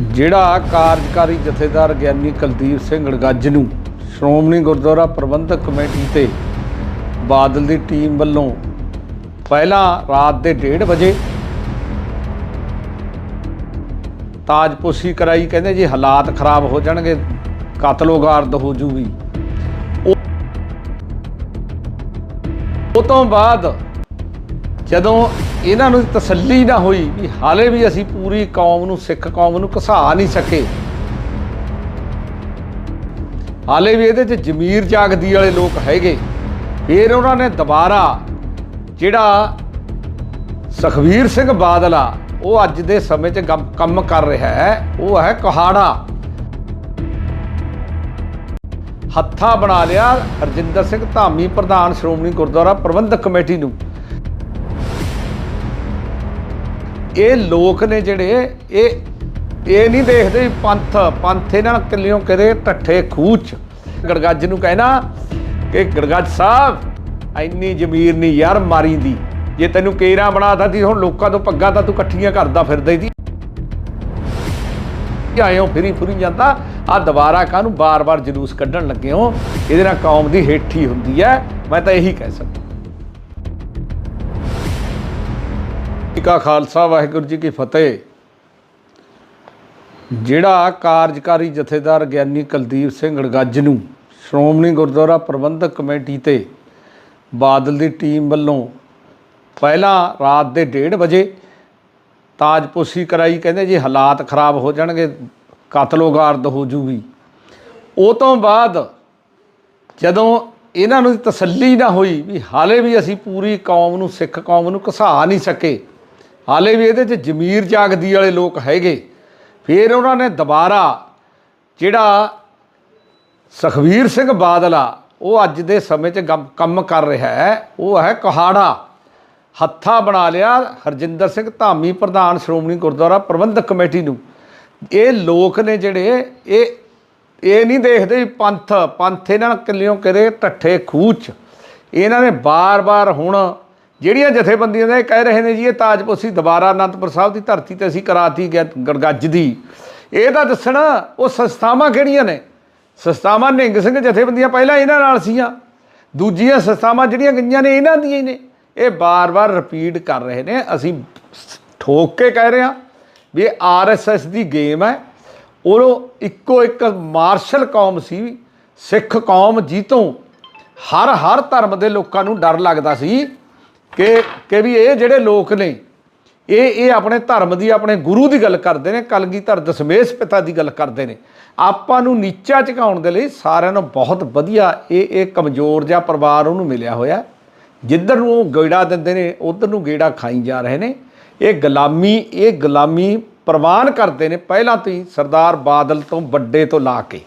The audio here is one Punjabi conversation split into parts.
ਜਿਹੜਾ ਕਾਰਜਕਾਰੀ ਜਥੇਦਾਰ ਗਿਆਨੀ ਕੁਲਦੀਪ ਸਿੰਘ ਗੜਗੱਜ ਨੂੰ ਸ਼੍ਰੋਮਣੀ ਗੁਰਦੁਆਰਾ ਪ੍ਰਬੰਧਕ ਕਮੇਟੀ ਤੇ ਬਾਦਲ ਦੀ ਟੀਮ ਵੱਲੋਂ ਪਹਿਲਾਂ ਰਾਤ ਦੇ 1:30 ਵਜੇ ਤਾਜਪੋਸ਼ੀ ਕਰਾਈ, ਕਹਿੰਦੇ ਜੀ ਹਾਲਾਤ ਖਰਾਬ ਹੋ ਜਾਣਗੇ ਕਤਲੋਗਾਰਦ ਹੋ ਜੂਗੀ। ਉਹ- ਉਹ ਤੋਂ ਬਾਅਦ ਜਦੋਂ ਇਹਨਾਂ ਨੂੰ ਤਸੱਲੀ ਨਾ ਹੋਈ ਵੀ ਹਾਲੇ ਵੀ ਅਸੀਂ ਪੂਰੀ ਕੌਮ ਨੂੰ, ਸਿੱਖ ਕੌਮ ਨੂੰ ਘਸਾ ਨਹੀਂ ਸਕੇ। ਹਾਲੇ ਵੀ ਇਹਦੇ 'ਚ ਜ਼ਮੀਰ ਜਾਗਦੀ ਵਾਲੇ ਲੋਕ ਹੈਗੇ। ਫਿਰ ਉਹਨਾਂ ਨੇ ਦੁਬਾਰਾ ਜਿਹੜਾ ਸੁਖਵੀਰ ਸਿੰਘ ਬਾਦਲ ਆ ਉਹ ਅੱਜ ਦੇ ਸਮੇਂ 'ਚ ਗਮ- ਕੰਮ ਕਰ ਰਿਹਾ ਹੈ, ਉਹ ਹੈ ਕਹਾੜਾ। ਹੱਥਾ ਬਣਾ ਲਿਆ ਹਰਜਿੰਦਰ ਸਿੰਘ ਧਾਮੀ ਪ੍ਰਧਾਨ ਸ਼੍ਰੋਮਣੀ ਗੁਰਦੁਆਰਾ ਪ੍ਰਬੰਧਕ ਕਮੇਟੀ ਨੂੰ। ਇਹ ਲੋਕ ਨੇ ਜਿਹੜੇ, ਇਹ ਇਹ ਨਹੀਂ ਦੇਖਦੇ ਪੰਥ ਪੰਥ ਇਹਨਾਂ ਨਾਲ ਕਿੱਲਿਓਂ ਕਰੇ ਟੱਠੇ ਖੂਚ। ਗੜਗੱਜ ਨੂੰ ਕਹਿਣਾ ਕਿ ਗੜਗੱਜ ਸਾਹਿਬ, ਇੰਨੀ ਜ਼ਮੀਰ ਨਹੀਂ ਯਾਰ ਮਾਰੀ ਦੀ। ਜੇ ਤੈਨੂੰ ਕੇਰਾ ਬਣਾਤਾ ਤੀ ਹੁਣ ਲੋਕਾਂ ਤੋਂ ਪੱਗਾਂ ਤਾਂ ਤੂੰ ਇਕੱਠੀਆਂ ਕਰਦਾ ਫਿਰਦਾ ਹੀ ਸੀ। ਆਇਓ ਫਿਰੀ ਫੁਰੀ ਜਾਂਦਾ ਆ ਦੁਬਾਰਾ ਕਾਹਨੂੰ ਬਾਰ-ਬਾਰ ਜਲੂਸ ਕੱਢਣ ਲੱਗੇ ਹੋ? ਇਹਦੇ ਨਾਲ ਕੌਮ ਦੀ ਹੇਠੀ ਹੁੰਦੀ ਹੈ, ਮੈਂ ਤਾਂ ਇਹੀ ਕਹਿ ਸਕਦਾ। ਕਾ ਖਾਲਸਾ, ਵਾਹਿਗੁਰੂ ਜੀ ਕੀ ਫਤਿਹ। ਜਿਹੜਾ ਕਾਰਜਕਾਰੀ ਜਥੇਦਾਰ ਗਿਆਨੀ ਕੁਲਦੀਪ ਸਿੰਘ ਗੜਗੱਜ ਨੂੰ ਸ਼੍ਰੋਮਣੀ ਗੁਰਦੁਆਰਾ ਪ੍ਰਬੰਧਕ ਕਮੇਟੀ ਤੇ ਬਾਦਲ ਦੀ ਟੀਮ ਵੱਲੋਂ ਪਹਿਲਾਂ ਰਾਤ ਦੇ 1:30 ਵਜੇ ਤਾਜਪੋਸ਼ੀ ਕਰਾਈ, ਕਹਿੰਦੇ ਜੀ ਹਾਲਾਤ ਖਰਾਬ ਹੋ ਜਾਣਗੇ ਕਤਲੋਗਾਰਦ ਹੋ ਜੂਗੀ। ਉਹ ਤੋਂ ਬਾਅਦ ਜਦੋਂ ਇਹਨਾਂ ਨੂੰ ਤਸੱਲੀ ਨਾ ਹੋਈ ਵੀ ਹਾਲੇ ਵੀ ਅਸੀਂ ਪੂਰੀ ਕੌਮ ਨੂੰ, ਸਿੱਖ ਕੌਮ ਨੂੰ ਘਸਾ ਨਹੀਂ ਸਕੇ ਹਾਲੇ ਵੀ ਇਹਦੇ 'ਚ ਜ਼ਮੀਰ ਜਾਗਦੀ ਵਾਲੇ ਲੋਕ ਹੈਗੇ। ਫਿਰ ਉਹਨਾਂ ਨੇ ਦੁਬਾਰਾ ਜਿਹੜਾ ਸੁਖਵੀਰ ਸਿੰਘ ਬਾਦਲ ਆ ਉਹ ਅੱਜ ਦੇ ਸਮੇਂ 'ਚ ਗਮ- ਕੰਮ ਕਰ ਰਿਹਾ ਹੈ, ਉਹ ਹੈ ਕਹਾੜਾ। ਹੱਥਾ ਬਣਾ ਲਿਆ ਹਰਜਿੰਦਰ ਸਿੰਘ ਧਾਮੀ ਪ੍ਰਧਾਨ ਸ਼੍ਰੋਮਣੀ ਗੁਰਦੁਆਰਾ ਪ੍ਰਬੰਧਕ ਕਮੇਟੀ ਨੂੰ। ਇਹ ਲੋਕ ਨੇ ਜਿਹੜੇ, ਇਹ ਇਹ ਨਹੀਂ ਦੇਖਦੇ ਵੀ ਪੰਥ ਪੰਥ ਇਹਨਾਂ ਨਾਲ ਕਿੱਲਿਓਂ ਕਰੇ ਟੱਠੇ ਖੂਚ। ਇਹਨਾਂ ਨੇ ਬਾਰ-ਬਾਰ ਹੁਣ ਜਿਹੜੀਆਂ ਜਥੇਬੰਦੀਆਂ ਨੇ ਇਹ ਕਹਿ ਰਹੇ ਨੇ ਜੀ, ਇਹ ਤਾਜਪੋਸ਼ੀ ਦੁਬਾਰਾ ਅਨੰਦਪੁਰ ਸਾਹਿਬ ਦੀ ਧਰਤੀ ਤੇ ਅਸੀਂ ਕਰਾਤੀ ਗਿਆ ਗੜਗੱਜ ਦੀ। ਇਹ ਤਾਂ ਦੱਸਣਾ, ਉਹ ਸੰਸਥਾਵਾਂ ਕਿਹੜੀਆਂ ਨੇ? ਸੰਸਥਾਵਾਂ ਨਿੰਗ ਸਿੰਘ ਜਥੇਬੰਦੀਆਂ ਪਹਿਲਾਂ ਇਹਨਾਂ ਨਾਲ ਸੀਆਂ। ਦੂਜੀਆਂ ਸੰਸਥਾਵਾਂ ਜਿਹੜੀਆਂ ਗਈਆਂ ਨੇ, ਇਹਨਾਂ ਦੀਆਂ ਹੀ ਨੇ। ਇਹ ਬਾਰ-ਬਾਰ ਰਿਪੀਟ ਕਰ ਰਹੇ ਨੇ। ਅਸੀਂ ਠੋਕ ਕੇ ਕਹਿ ਰਹੇ ਹਾਂ ਵੀ ਇਹ ਆਰਐਸਐਸ ਦੀ ਗੇਮ ਹੈ। ਉਹ ਇੱਕੋ ਇੱਕ ਮਾਰਸ਼ਲ ਕੌਮ ਸੀ, ਸਿੱਖ ਕੌਮ ਜੀਤੋਂ। ਹਰ ਹਰ ਧਰਮ ਦੇ ਲੋਕਾਂ ਨੂੰ ਡਰ ਲੱਗਦਾ ਸੀ। ਕਿ ਕਿ ਵੀ ਇਹ ਜਿਹੜੇ ਲੋਕ ਨੇ, ਇਹ ਇਹ ਆਪਣੇ ਧਰਮ ਦੀ, ਆਪਣੇ ਗੁਰੂ ਦੀ ਗੱਲ ਕਰਦੇ ਨੇ ਕਲਗੀਧਰ ਦਸ਼ਮੇਸ਼ ਪਿਤਾ ਦੀ ਗੱਲ ਕਰਦੇ ਨੇ। ਆਪਾਂ ਨੂੰ ਨੀਚਾ ਝੁਕਾਉਣ ਦੇ ਲਈ ਸਾਰਿਆਂ ਨੂੰ ਬਹੁਤ ਵਧੀਆ ਇਹ ਇਹ ਕਮਜ਼ੋਰ ਜਿਹਾ ਪਰਿਵਾਰ ਉਹਨੂੰ ਮਿਲਿਆ ਹੋਇਆ। ਜਿੱਧਰ ਨੂੰ ਉਹ ਗੇੜਾ ਦਿੰਦੇ ਨੇ, ਉਧਰ ਨੂੰ ਗੇੜਾ ਖਾਈ ਜਾ ਰਹੇ ਨੇ। ਇਹ ਗੁਲਾਮੀ ਇਹ ਗੁਲਾਮੀ ਪ੍ਰਵਾਨ ਕਰਦੇ ਨੇ ਪਹਿਲਾਂ ਤੋਂ ਹੀ ਸਰਦਾਰ ਬਾਦਲ ਤੋਂ ਵੱਡੇ ਤੋਂ ਲਾ ਕੇ।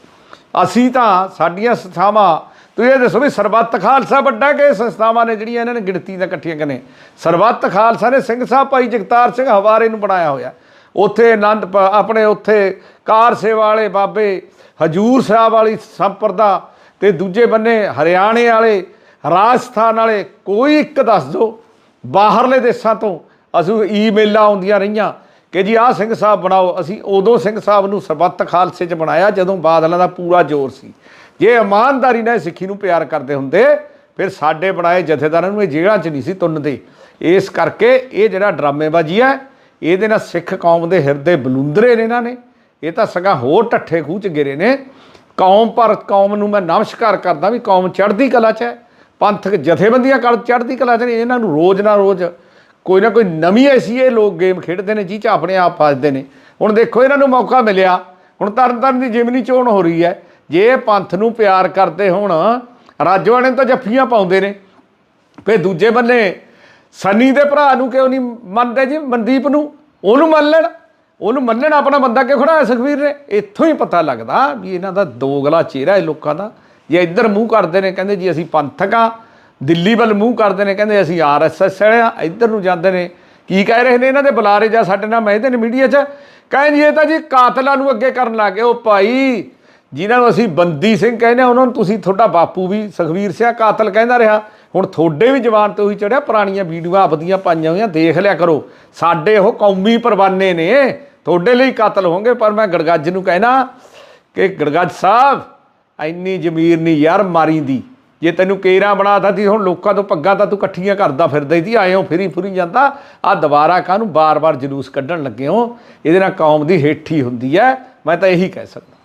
ਅਸੀਂ ਤਾਂ ਸਾਡੀਆਂ ਸੰਸਥਾਵਾਂ ਤੁਸੀਂ ਇਹ ਦੱਸੋ ਵੀ ਸਰਬੱਤ ਖਾਲਸਾ ਵੱਡਾ ਕਿ ਸੰਸਥਾਵਾਂ ਨੇ ਜਿਹੜੀਆਂ ਇਹਨਾਂ ਨੇ ਗਿਣਤੀ ਦਾ ਇਕੱਠੀਆਂ ਕਰਨੇ ਸਰਬੱਤ ਖਾਲਸਾ ਨੇ ਸਿੰਘ ਸਾਹਿਬ ਭਾਈ ਜਗਤਾਰ ਸਿੰਘ ਹਵਾਰੇ ਨੂੰ ਬਣਾਇਆ ਹੋਇਆ। ਉੱਥੇ ਆਨੰਦ ਆਪਣੇ ਉੱਥੇ ਕਾਰ ਸੇਵਾ ਵਾਲੇ ਬਾਬੇ ਹਜੂਰ ਸਾਹਿਬ ਵਾਲੀ ਸੰਪਰਦਾ ਤੇ ਦੂਜੇ ਬੰਨੇ ਹਰਿਆਣੇ ਵਾਲੇ, ਰਾਜਸਥਾਨ ਵਾਲੇ, ਕੋਈ ਇੱਕ ਦੱਸ ਦਿਓ, ਬਾਹਰਲੇ ਦੇਸ਼ਾਂ ਤੋਂ ਅਸੀਂ ਈਮੇਲਾਂ ਆਉਂਦੀਆਂ ਰਹੀਆਂ ਕਿ ਜੀ ਆਹ ਸਿੰਘ ਸਾਹਿਬ ਬਣਾਓ। ਅਸੀਂ ਉਦੋਂ ਸਿੰਘ ਸਾਹਿਬ ਨੂੰ ਸਰਬੱਤ ਖਾਲਸੇ 'ਚ ਬਣਾਇਆ ਜਦੋਂ ਬਾਦਲਾਂ ਦਾ ਪੂਰਾ ਜ਼ੋਰ ਸੀ। ਜੇ ਇਮਾਨਦਾਰੀ ਨਾਲ ਸਿੱਖੀ ਨੂੰ ਪਿਆਰ ਕਰਦੇ ਹੁੰਦੇ, ਫਿਰ ਸਾਡੇ ਬਣਾਏ ਜਥੇਦਾਰਾਂ ਨੂੰ ਇਹ ਜੇਲ੍ਹਾਂ 'ਚ ਨਹੀਂ ਸੀ ਤੁੰਨਦੇ। ਇਸ ਕਰਕੇ ਇਹ ਜਿਹੜਾ ਡਰਾਮੇਬਾਜ਼ੀ ਹੈ, ਇਹਦੇ ਨਾਲ ਸਿੱਖ ਕੌਮ ਦੇ ਹਿਰਦੇ ਬਲੁੰਦਰੇ ਨੇ ਇਹਨਾਂ ਨੇ। ਇਹ ਤਾਂ ਸਗਾ ਹੋਰ ਟੱਠੇ ਖੂਹ 'ਚ ਗਿਰੇ ਨੇ। ਕੌਮ ਪਰ ਕੌਮ ਨੂੰ ਮੈਂ ਨਮਸਕਾਰ ਕਰਦਾ ਵੀ ਕੌਮ ਚੜ੍ਹਦੀ ਕਲਾ 'ਚ ਹੈ। ਪੰਥਕ ਜਥੇਬੰਦੀਆਂ ਕਲ ਚੜ੍ਹਦੀ ਕਲਾ 'ਚ ਨੇ, ਇਹਨਾਂ ਨੂੰ ਰੋਜ਼ ਨਾ ਰੋਜ਼ ਕੋਈ ਨਾ ਕੋਈ ਨਵੀਂ ਐਸੀ ਇਹ ਲੋਕ ਗੇਮ ਖੇਡਦੇ ਨੇ, ਜਿਹ 'ਚ ਆਪਣੇ ਆਪ ਫਸਦੇ ਨੇ। ਹੁਣ ਦੇਖੋ, ਇਹਨਾਂ ਨੂੰ ਮੌਕਾ ਮਿਲਿਆ। ਹੁਣ ਤਰਨ ਤਾਰਨ ਦੀ ਜਿਮਨੀ ਚੋਣ ਹੋ ਰਹੀ ਹੈ। ਜੇ ਪੰਥ ਨੂੰ ਪਿਆਰ ਕਰਦੇ ਹੋਣ ਰਾਜਵਾਣੇ ਤਾਂ ਜੱਫੀਆਂ ਪਾਉਂਦੇ ਨੇ। ਫੇ ਦੂਜੇ ਬੰਨੇ ਸਨੀ ਦੇ ਭਰਾ ਨੂੰ ਕਿਉਂ ਨਹੀਂ ਮੰਨਦੇ ਜੀ? ਮਨਦੀਪ ਨੂੰ। ਉਹਨੂੰ ਮੰਨ ਲੈਣ। ਉਹਨੂੰ ਮੰਨਣ ਆਪਣਾ ਬੰਦਾ ਕਿਉਂ ਖੜਾਇਆ ਸੁਖਵੀਰ ਨੇ? ਇੱਥੋਂ ਹੀ ਪਤਾ ਲੱਗਦਾ ਵੀ ਇਹਨਾਂ ਦਾ ਦੋਗਲਾ ਚਿਹਰਾ ਹੈ ਲੋਕਾਂ ਦਾ। ਜੇ ਇੱਧਰ ਮੂੰਹ ਕਰਦੇ ਨੇ, ਕਹਿੰਦੇ ਜੀ ਅਸੀਂ ਪੰਥਕ ਆ। ਦਿੱਲੀ ਵੱਲ ਮੂੰਹ ਕਰਦੇ ਨੇ, ਕਹਿੰਦੇ ਅਸੀਂ ਆਰਐਸਐਸ ਆ। ਇੱਧਰ ਨੂੰ ਜਾਂਦੇ ਨੇ। ਕੀ ਕਹਿ ਰਹੇ ਨੇ ਇਹਨਾਂ ਦੇ ਬੁਲਾਰੇ ਜਾਂ ਸਾਡੇ ਨਾਲ? ਮੈਦੇ ਨੇ ਮੀਡੀਆ 'ਚ। ਕਹਿੰਦੇ ਜੀ, ਇਹ ਤਾਂ ਜੀ ਕਾਤਲਾਂ ਨੂੰ ਅੱਗੇ ਕਰਨ ਲੱਗੇ ਉਹ ਭਾਈ ਜਿਨ੍ਹਾਂ ਨੂੰ ਅਸੀਂ ਬੰਦੀ ਸਿੰਘ ਕਹਿੰਦੇ ਆ, ਉਹਨਾਂ ਨੂੰ ਤੁਸੀਂ ਤੁਹਾਡਾ ਬਾਪੂ ਵੀ ਸੁਖਵੀਰ ਸਿੰਘ ਕਾਤਲ ਕਹਿੰਦਾ ਰਿਹਾ। ਹੁਣ ਤੁਹਾਡੇ ਵੀ ਜਵਾਨ ਤੇ ਉਹੀ ਚੜਿਆ, ਪੁਰਾਣੀਆਂ ਵੀਡੀਓਆਂ ਆਪਦੀਆਂ ਪਾਈਆਂ ਹੋਈਆਂ, ਦੇਖ ਲਿਆ ਕਰੋ। ਸਾਡੇ ਉਹ ਕੌਮੀ ਪਰਵਾਨੇ ਨੇ, ਤੁਹਾਡੇ ਲਈ ਕਤਲ ਹੋਣਗੇ, ਪਰ ਮੈਂ ਗੜਗੱਜ ਨੂੰ ਕਹਿਣਾ ਕਿ ਗੜਗੱਜ ਸਾਹਿਬ, ਇੰਨੀ ਜ਼ਮੀਰ ਨਹੀਂ ਯਾਰ ਮਾਰੀ ਦੀ। ਜੇ ਤੈਨੂੰ ਕੇਰਾ ਬਣਾਤਾ ਤੀ ਹੁਣ ਲੋਕਾਂ ਤੋਂ ਪੱਗਾਂ ਤਾਂ ਤੂੰ ਇਕੱਠੀਆਂ ਕਰਦਾ ਫਿਰਦਾ ਹੀ ਸੀ ਆਇਓ ਫਿਰੀ ਫੁਰੀ ਜਾਂਦਾ। ਆ ਦੁਬਾਰਾ ਕਾਹਨੂੰ ਬਾਰ-ਬਾਰ ਜਲੂਸ ਕੱਢਣ ਲੱਗੇ ਹੋ? ਇਹਦੇ ਨਾਲ ਕੌਮ ਦੀ ਹੇਠੀ ਹੁੰਦੀ ਹੈ, ਮੈਂ ਤਾਂ ਇਹੀ ਕਹਿ ਸਕਦਾ।